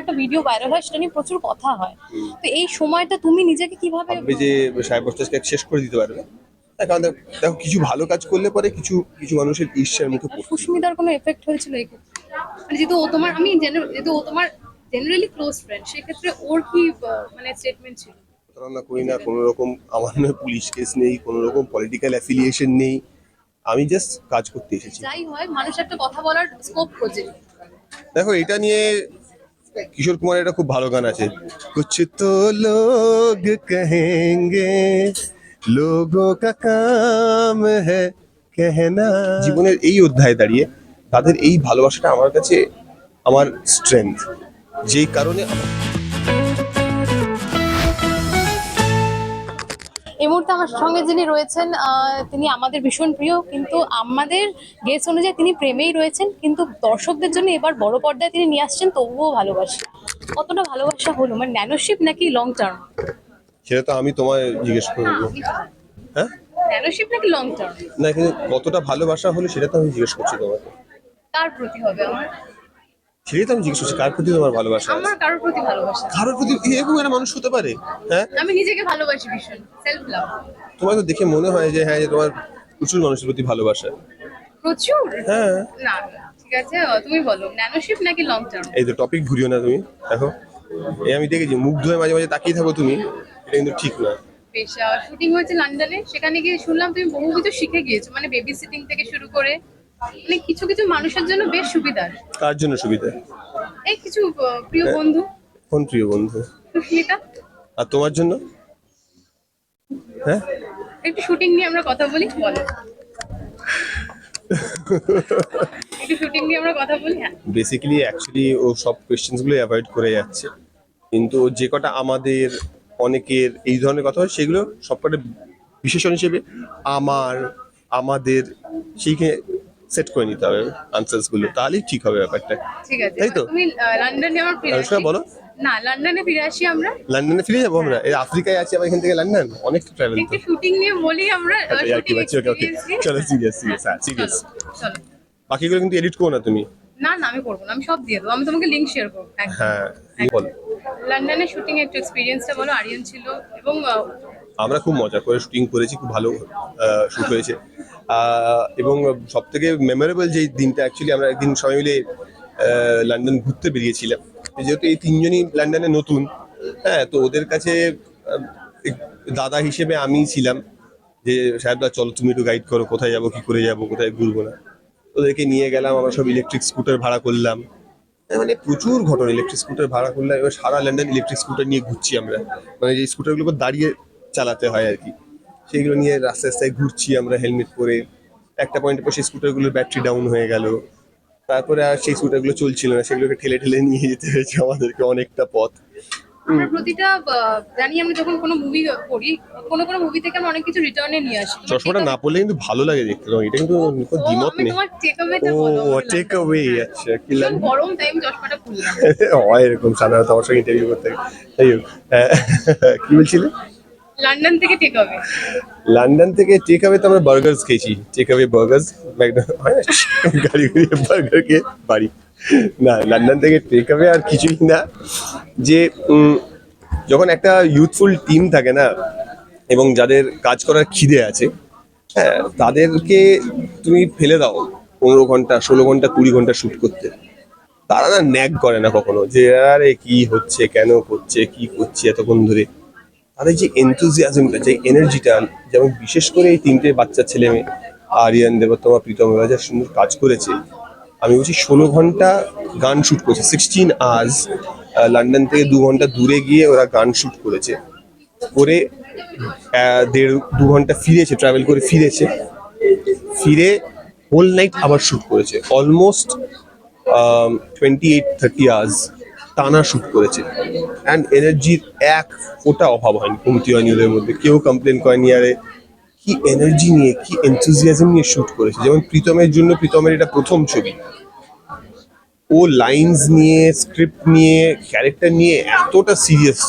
একটা video viral হয় সেটা নিয়ে প্রচুর কথা হয়। তো এই সময়টা তুমি নিজেকে কীভাবে ভাববে যে সাহেব শেষ করে দিতে পারবে কারণ দেখো- দেখো কিছু ভালো কাজ করলে পরে কিছু কিছু মানুষের ঈর্ষার মুখে সুস্মিতার কোনো এফেক্ট হয়েছিল এই মানে যেহেতু ও তোমার আমি যেহেতু ও তোমার জেনারেলি ক্লোজ ফ্রেন্ড সেক্ষেত্রে ওর কি মানে স্টেটমেন্ট ছিল? প্রতারণা করি না কোনো রকম আমার নয় পুলিশ কেস নেই কোনো রকম পলিটিক্যাল অ্যাফিলিয়েশন নেই। আমি জাস্ট কাজ করতে এসেছি। যাই হয় মানুষ একটা কথা বলার স্কোপ খোঁজে। দেখো এটা নিয়ে কিশোর কুমারের একটা খুব ভালো গান আছে। কুছ তো লোক কহেঙ্গে লোগো কা কাম হ্যায় কেহেনা জীবনের এই অধ্যায়ে দাঁড়িয়ে তাদের এই ভালোবাসাটা আমার কাছে, আমার স্ট্রেংথ যেই কারণে আমার মুহূর্তে আমার সঙ্গে যিনি রয়েছেন তিনি আমাদের ভীষণ প্রিয় কিন্তু আমাদের গেস অনুযায়ী তিনি প্রেমেই রয়েছেন কিন্তু দর্শকদের জন্য এবার বড় পর্দায় তিনি নিয়ে আসছেন তবুও ভালোবাসা। কতটা ভালোবাসা হলো মানে ন্যানোশিপ নাকি লং টার্ম সেটা তো আমি তোমায় জিজ্ঞেস করব। হ্যাঁ ন্যানোশিপ নাকি লং টার্ম না কিন্তু কতটা ভালোবাসা হলো সেটা তো আমি জিজ্ঞেস করছি তোমাকে। কার প্রতি হবে আমার? সেটাই তো আমি জিজ্ঞেস করছি কার প্রতি তোমার ভালোবাসা আমার কারোর প্রতি ভালোবাসা কারোর প্রতি এরকম একটা মানুষ হতে পারে হ্যাঁ? আমি নিজেকে ভালোবাসি ভীষণ সেলফ লাভ তোমার তো দেখে মনে হয় যে হ্যাঁ যে তোমার প্রচুর মানুষের প্রতি ভালোবাসা। প্রচুর? হ্যাঁ। না ঠিক আছে তুমি বলো ন্যানোশিপ নাকি লং টার্ম এই তো টপিক ঘুরিও না তুমি দেখো। এই আমি দেখেছি মুখ ধুয়ে মাঝে মাঝে তাকিয়ে থাকো তুমি এটা কিন্তু ঠিক না। বেশ শুটিং হয়েছে লন্ডনে সেখানে গিয়ে শুনলাম তুমি বহু কিছু শিখে গিয়েছো মানে বেবি সিটিং থেকে শুরু করে মানে কিছু কিছু মানুষের জন্য বেশ সুবিধার। কার জন্য সুবিধা? এই কিছু আহ, প্রিয় বন্ধু। কোন প্রিয় বন্ধু? সুস্মিতা। আর তোমার জন্য? হ্যাঁ? একটু শুটিং নিয়ে আমরা কথা বলি বলো। একটু শুটিং নিয়ে আমরা কথা বলি হ্যাঁ। বেসিক্যালি অ্যাকচুয়ালি ও সব কোয়েশ্চেন্সগুলো অ্যাভয়েড করে যাচ্ছে। কিন্তু ও যে কটা আমাদের অনেকের এই ধরনের কথা হয় সেগুলো সবকটা বিশেষণ হিসেবে আমার আমাদের সেইখানে সেট করে নিতে হবে আনসার্সগুলো তাহলেই ঠিক হবে ব্যাপারটা। ঠিক আছে তাই তো? তুমি লন্ডনে আমার ফিরে আসি? বলো। না লন্ডনে ফিরে আসি আমরা। লন্ডনে ফিরে যাব আমরা? এই আফ্রিকায় আছি আবার এখান থেকে লন্ডন অনেক ট্রাভেল একটু শুটিং নিয়ে বলি আমরা শুটিং ওকে ওকে চলো সিরিয়াস সিরিয়াস হ্যাঁ সিরিয়াস চলো। বাকিগুলো কিন্তু এডিট করো না তুমি। না না আমি করব না আমি সব দিয়ে দেবো। আমি তোমাকে লিঙ্ক শেয়ার করব। হ্যাঁ বলো। লন্ডনে শুটিং একটু এক্সপিরিয়েন্সটা বলো আরিয়ান ছিল এবং আমরা খুব মজা করে শুটিং করেছি খুব ভালো শুট হয়েছে। এবং সব থেকে মেমোরেবল যে দিনটা অ্যাকচুয়ালি আমরা একদিন সবাই মিলে লন্ডন ঘুরতে বেরিয়েছিলাম। যেহেতু এই তিনজনই লন্ডনে নতুন হ্যাঁ তো ওদের কাছে দাদা হিসেবে আমি ছিলাম যে সাহেবদা চলো তুমি একটু গাইড করো, কোথায় যাব, কি করে যাব, কোথায় ঘুরবো না? ওদেরকে নিয়ে গেলাম, আমরা সব ইলেকট্রিক স্কুটার ভাড়া করলাম। মানে প্রচুর ঘটনা ইলেকট্রিক স্কুটার ভাড়া করলাম, এবার সারা লন্ডন ইলেকট্রিক স্কুটার নিয়ে ঘুরছি আমরা। মানে যে স্কুটারগুলো দাঁড়িয়ে চালাতে হয় আর কি। সেইগুলো নিয়ে রাস্তায় রাস্তায় ঘুরছি আমরা হেলমেট পরে। একটা পয়েন্টে পর সেই স্কুটারগুলোর ব্যাটারি ডাউন হয়ে গেল। তারপরে আর সেই স্কুটারগুলো চলছিল না সেগুলোকে ঠেলে ঠেলে নিয়ে যেতে হয়েছে আমাদেরকে অনেকটা পথ। আমরা প্রতিটা জানি আমরা যখন কোনো মুভি করি কোনো কোনো মুভি থেকে আমরা অনেক কিছু রিটার্নে নিয়ে আসি। চশমাটা না পড়লে কিন্তু ভালো লাগে দেখতে এটা কিন্তু কোনো দ্বিমত নেই। তোমার টেক অ্যাওয়েটা ও টেক অ্যাওয়ে আচ্ছা কি লাগে গরম তাই আমি চশমাটা খুললাম হয় এরকম সাধারণত আমার সঙ্গে ইন্টারভিউ করতে। হোক হ্যাঁ, কি বলছিলে? লন্ডন থেকে টেক অ্যাওয়ে লন্ডন থেকে অ্যাওয়ে তো আমরা বার্গার্স খেয়েছি। টেক অ্যাওয়ে বার্গার্স গাড়ি ঘুরিয়ে বার্গার খেয়ে বাড়ি। না, লন্ডন থেকে টেক অ্যাওয়ে আর কিছুই না। যে যখন একটা ইউথফুল টিম থাকে না, এবং যাদের কাজ করার খিদে আছে হ্যাঁ তাদেরকে তুমি ফেলে দাও পনেরো ঘণ্টা, ষোলো ঘণ্টা, কুড়ি ঘণ্টা শ্যুট করতে। তারা না ন্যাক করে না কখনো যে, আরে, কি হচ্ছে? কেন করছে? কি করছে? এতক্ষণ ধরে। তাদের যে এনথুজিয়াজমটা যে এনার্জিটা যেমন বিশেষ করে এই তিনটে বাচ্চা ছেলে মেয়ে, আরিয়ান দেবতমা প্রীতম যা সুন্দর কাজ করেছে, আমি বলছি ষোলো ঘণ্টা গান শুট করেছে সিক্সটিন আওয়ার্স লন্ডন থেকে দু ঘণ্টা দূরে গিয়ে ওরা গান শ্যুট করেছে। করে দেড়, দু ঘণ্টা ফিরেছে ট্রাভেল করে ফিরেছে। ফিরে হোল নাইট আবার শ্যুট করেছে almost twenty eight thirty hours টানা শুট করেছে। অ্যান্ড এনার্জির এক ফোঁটা অভাব হয়নি কমতি হয়নি ওদের মধ্যে। কেউ কমপ্লেন করেনি, আরে কি এনার্জি নিয়ে, কি এনথুজিয়াজম নিয়ে শুট করেছে? যেমন প্রীতমের জন্য, প্রীতমের এটা প্রথম ছবি। ও লাইন্স নিয়ে স্ক্রিপ্ট নিয়ে ক্যারেক্টার নিয়ে এতটা সিরিয়াস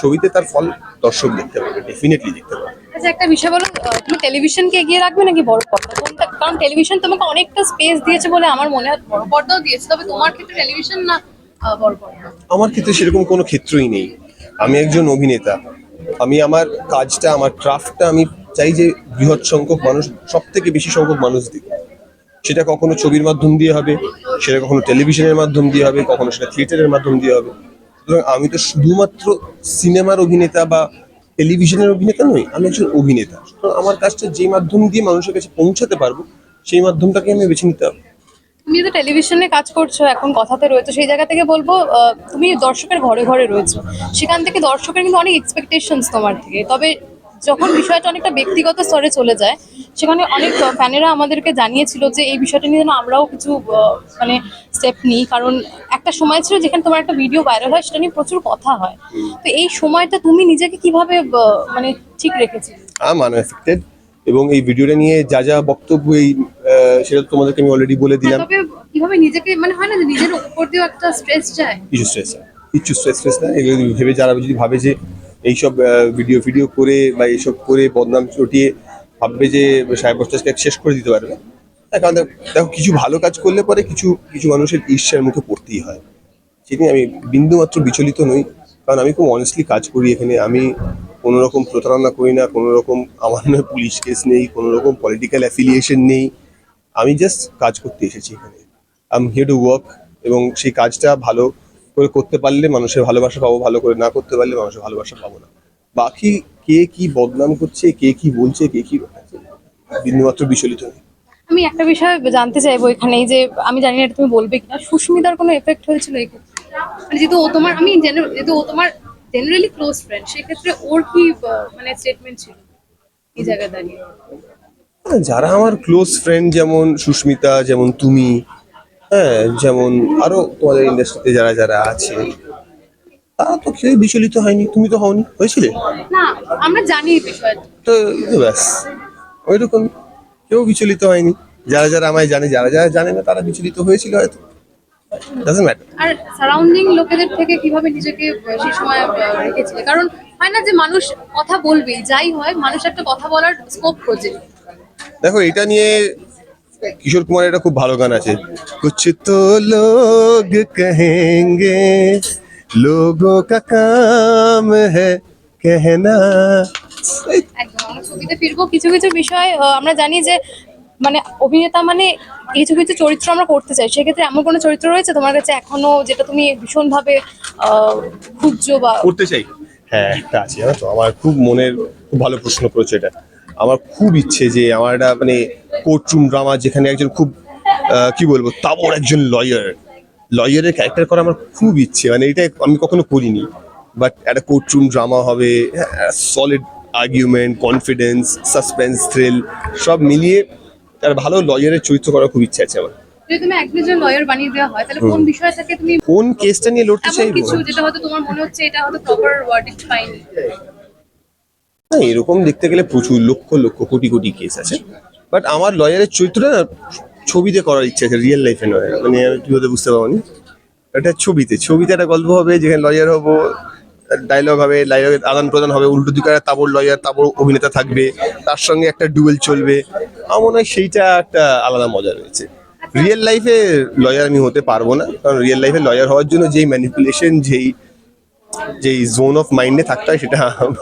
ছবিতে তার ফল দর্শক দেখতে পাবে ডেফিনেটলি দেখতে পাবে। আচ্ছা একটা বিষয় বলো তুমি টেলিভিশনকে এগিয়ে রাখবে নাকি বড় পর্দা কোনটা কারণ টেলিভিশন তোমাকে অনেকটা স্পেস দিয়েছে বলে আমার মনে হয় বড় পর্দাও দিয়েছে, তবে তোমার ক্ষেত্রে টেলিভিশন না আমার ক্ষেত্রে সেরকম কোনো ক্ষেত্রই নেই। আমি একজন অভিনেতা। আমি আমার কাজটা, আমার ক্রাফটটা আমি চাই যে বৃহৎ সংখ্যক মানুষ সব থেকে বেশি সংখ্যক মানুষ দিক। সেটা কখনো ছবির মাধ্যম দিয়ে হবে, সেটা কখনো টেলিভিশনের মাধ্যম দিয়ে হবে, কখনো সেটা থিয়েটারের মাধ্যম দিয়ে হবে। সুতরাং আমি তো শুধুমাত্র সিনেমার অভিনেতা বা টেলিভিশনের অভিনেতা নই, আমি একজন অভিনেতা। সুতরাং আমার কাজটা যে মাধ্যম দিয়ে মানুষের কাছে পৌঁছাতে পারব, সেই মাধ্যমটাকে আমি বেছে নিতে হবে। তুমি যেহেতু টেলিভিশনে কাজ করছ, এখন কথাতে রয়েছো, সেই জায়গা থেকে বলব তুমি দর্শকের ঘরে ঘরে রয়েছো। সেখান থেকে দর্শকের কিন্তু অনেক এক্সপেকটেশনস তোমার থেকে। তবে যখন বিষয়টা অনেকটা ব্যক্তিগত স্তরে চলে যায়, সেখানে অনেক ফ্যানেরা আমাদেরকে জানিয়েছিল যে, এই বিষয়টা নিয়ে যেন আমরাও কিছু মানে স্টেপ নিই। কারণ একটা সময় ছিল যেখানে তোমার একটা ভিডিও ভাইরাল হয়, সেটা নিয়ে প্রচুর কথা হয়। তো এই সময়টা তুমি নিজেকে কীভাবে মানে ঠিক আনএফেক্টেড এবং এই ভিডিওটা নিয়ে যা যা বক্তব্য, এই সেটা তোমাদেরকে আমি অলরেডি বলে হ্যাঁ, দিলাম। তবে কীভাবে নিজেকে মানে হয় না যে নিজের উপর দিয়েও একটা স্ট্রেস যায়? কিছু স্ট্রেস কিছু স্ট্রেস স্ট্রেস না। এগুলো ভেবে যারা যদি ভাবে যে এইসব ভিডিও ভিডিও করে বা এইসব করে বদনাম চটিয়ে ভাববে যে সাহেব বস্তাজকে শেষ করে দিতে পারবে কারণ দেখো- কিছু ভালো কাজ করলে পরে কিছু কিছু মানুষের ঈর্ষার মুখে পড়তেই হয়। সেদিন আমি বিন্দু মাত্র বিচলিত নই কারণ আমি খুব অনেস্টলি কাজ করি এখানে। আমি কোনো রকম প্রতারণা করি না কোনো রকম আমার নয় পুলিশ কেস নেই কোনো রকম পলিটিক্যাল অ্যাফিলিয়েশন নেই। আমি জাস্ট কাজ করতে এসেছি এখানে। I am here to work এবং সেই কাজটা ভালো করে করতে পারলে মানুষের ভালোবাসা পাবো, ভালো করে না করতে পারলে মানুষের ভালোবাসা পাবো না। বাকি কে কি বদনাম করছে, কে কি বলছে, কে কি বিন্দুমাত্র বিচলিত নেই। আমি একটা বিষয় জানতে চাইব এখানে যে আমি জানি না এটা তুমি বলবে কিনা, সুস্মিতার কোনো এফেক্ট হয়েছিল মানে যেহেতু ও তোমার, আমি যেহেতু ও তোমার জেনারেলি ক্লোজ ফ্রেন্ড সেক্ষেত্রে ওর কি মানে স্টেটমেন্ট ছিল এই জায়গায় দাঁড়িয়ে? যারা আমার ক্লোজ ফ্রেন্ড যেমন সুস্মিতা যেমন তুমি হ্যাঁ যেমন আরও তোমাদের ইন্ডাস্ট্রিতে যারা যারা আছে তারা তো কেউ বিচলিত হয়নি। তুমি তো হওনি হয়েছিলে? না আমরা জানি তো ব্যাস ওইরকম কেউ বিচলিত হয়নি। যারা যারা আমায় জানে যারা যারা জানে না তারা বিচলিত হয়েছিল হয়তো। ডাজন্ট ম্যাটার আর সারাউন্ডিং লোকেদের থেকে কীভাবে নিজেকে সেই সময় রেখেছিলে? কারণ হয় না যে মানুষ কথা বলবে যাই হয় মানুষ একটা কথা বলার স্কোপ খোঁজে। দেখো এটা নিয়ে কিশোর কুমার এটা খুব ভালো গান আছে। কুছ তো লোগ কহেঙ্গে লোগো কা কাম হ্যায় কেহনা ছবিতে ফিরবো কিছু কিছু বিষয় আমরা জানি যে মানে অভিনেতা মানে কিছু কিছু চরিত্র আমরা করতে চাই। সেক্ষেত্রে এমন কোনো চরিত্র রয়েছে তোমার কাছে এখনও যেটা তুমি ভীষণভাবে খুঁজছো বা করতে চাই? হ্যাঁ একটা আছে জানো তো? আমার খুব মনের খুব ভালো প্রশ্ন করেছে এটা। আমার খুব ইচ্ছে যে আমার একটা মানে কোর্টরুম ড্রামা যেখানে একজন খুব কি বলব তাবর একজন লয়ার লয়ারের ক্যারেক্টার করা আমার খুব ইচ্ছে। মানে এটা আমি কখনো করিনি। বাট একটা কোর্টরুম ড্রামা হবে solid argument confidence suspense thrill সব মিলিয়ে একটা ভালো লয়ারের চরিত্র করার খুব ইচ্ছে আছে আমার। কোন কেসটা নিয়ে লড়তে চাইব? কিছু যেটা হয়তো তোমার মনে হচ্ছে এটা হয়তো প্রপার ওয়ার্ডিং পাইনি। না, এরকম দেখতে গেলে প্রচুর লক্ষ লক্ষ, কোটি কোটি কেস আছে। বাট আমার লয়ারের চরিত্রটা না, ছবিতে করার ইচ্ছা আছে রিয়েল লাইফে নয়। মানে আমি কি হতে বুঝতে পারিনি একটা ছবিতে ছবিতে একটা গল্প হবে, যেখানে লয়ার হব ডায়লগ হবে ডায়লগের আদান প্রদান হবে, উল্টো দিকে তাবর লয়ার তাবর অভিনেতা থাকবে, তার সঙ্গে একটা ডুয়েল চলবে। আমার মনে হয় সেইটা একটা আলাদা মজা রয়েছে। রিয়েল লাইফে লয়ার আমি হতে পারব না, কারণ রিয়েল লাইফে লয়ার হওয়ার জন্য যেই ম্যানিপুলেশন যেই যেই জোন অফ মাইন্ডে থাকতে হয় সেটা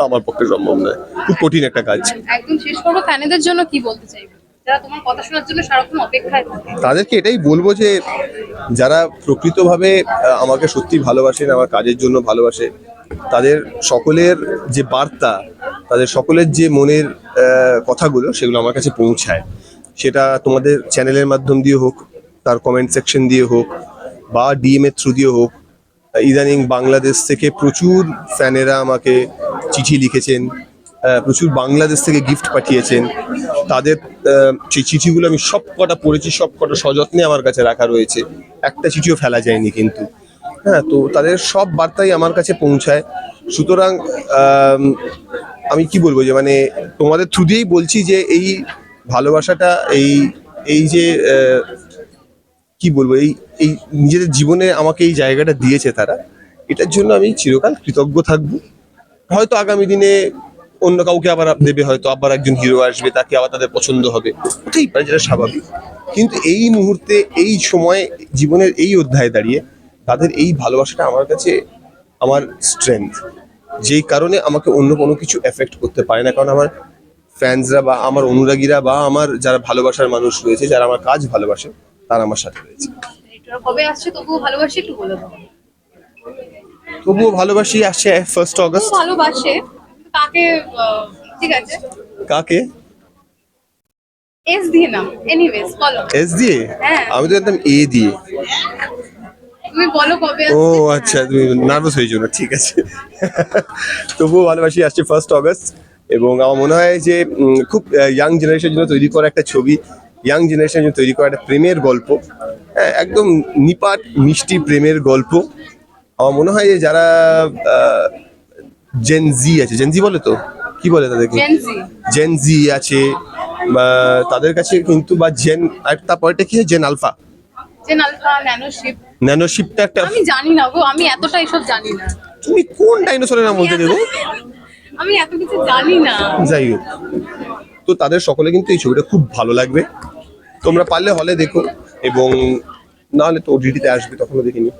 আমার পক্ষে সম্ভব নয়। খুব কঠিন একটা কাজ। একদম শেষ করব ফ্যানেদের জন্য কি বলতে চাইবে তাদেরকে এটাই বলব যে যারা প্রকৃতভাবে আমাকে সত্যি ভালোবাসেন আমার কাজের জন্য ভালোবাসে তাদের সকলের যে বার্তা তাদের সকলের যে মনের কথাগুলো সেগুলো আমার কাছে পৌঁছায়। সেটা তোমাদের চ্যানেলের মাধ্যম দিয়ে হোক তার কমেন্ট সেকশন দিয়ে হোক বা ডিএম এর থ্রু দিয়ে হোক ইদানিং বাংলাদেশ থেকে প্রচুর ফ্যানেরা আমাকে চিঠি লিখেছেন প্রচুর বাংলাদেশ থেকে গিফট পাঠিয়েছেন। তাদের সেই চিঠিগুলো আমি সব কটা পড়েছি সব কটা সযত্নে আমার কাছে রাখা রয়েছে। একটা চিঠিও ফেলা যায়নি কিন্তু। হ্যাঁ তো তাদের সব বার্তাই আমার কাছে পৌঁছায়। সুতরাং, আমি কি বলব যে মানে তোমাদের থ্রু দিয়েই বলছি যে, এই ভালোবাসাটা, এই এই যে কি বলব, এই এই নিজেদের জীবনে আমাকে এই জায়গাটা দিয়েছে তারা, এটার জন্য আমি চিরকাল কৃতজ্ঞ থাকব। হয়তো আগামী দিনে অন্য কাউকে আবার দেবে, হয়তো আবার একজন হিরো আসবে, তাকে আবার তাদের পছন্দ হবে, হতেই পারে যেটা স্বাভাবিক। কিন্তু এই মুহূর্তে, এই সময়, জীবনের এই অধ্যায়ে দাঁড়িয়ে তাদের এই ভালোবাসাটা আমার কাছে আমার স্ট্রেংথ যেই কারণে আমাকে অন্য কোনো কিছু এফেক্ট করতে পারে না, কারণ আমার ফ্যান্সরা বা আমার অনুরাগীরা বা আমার যারা ভালোবাসার মানুষ রয়েছে, যারা আমার কাজ ভালোবাসে তারা আমার সাথে রয়েছে। তবুও ভালোবাসি আসছে ফার্স্ট অগস্ট ভালোবাসে কাকে ঠিক আছে? কাকে? এস দিয়ে নাম এনিওয়েজ বলো। এস দিয়ে? হ্যাঁ। আমি তো একদম এ দিয়ে। তুমি বলো কবে ও আচ্ছা তুমি নার্ভাস হয়ে যাও না ঠিক আছে। তবুও ভালোবাসি আসছে ফার্স্ট অগস্ট এবং আমার মনে হয় যে খুব ইয়াং জেনারেশনের জন্য তৈরি করা একটা ছবি। ইয়াং জেনারেশনের জন্য তৈরি করা একটা প্রেমের গল্প। হ্যাঁ একদম নিপাট মিষ্টি প্রেমের গল্প। আমার মনে হয় যে যারা জেন জি আছে জেন জি বলে তো? কি বলে তাদেরকে জেনজি জেন জি আছে বা তাদের কাছে কিন্তু বা জেন আর তারপরেটা কি জেন আলফা জেন আলফা ন্যানোশিপ ন্যানোশিপটা একটা আমি জানি না গো আমি এতটা এসব জানি না। তুমি কোন ডাইনোসরের নাম বলতে দেবো? আমি এত কিছু জানি না। যাই হোক। তো তাদের সকলে কিন্তু এই ছবিটা খুব ভালো লাগবে তোমরা পারলে হলে দেখো এবং না হলে তো ওটিটিতে আসবে, তখনও দেখিনি.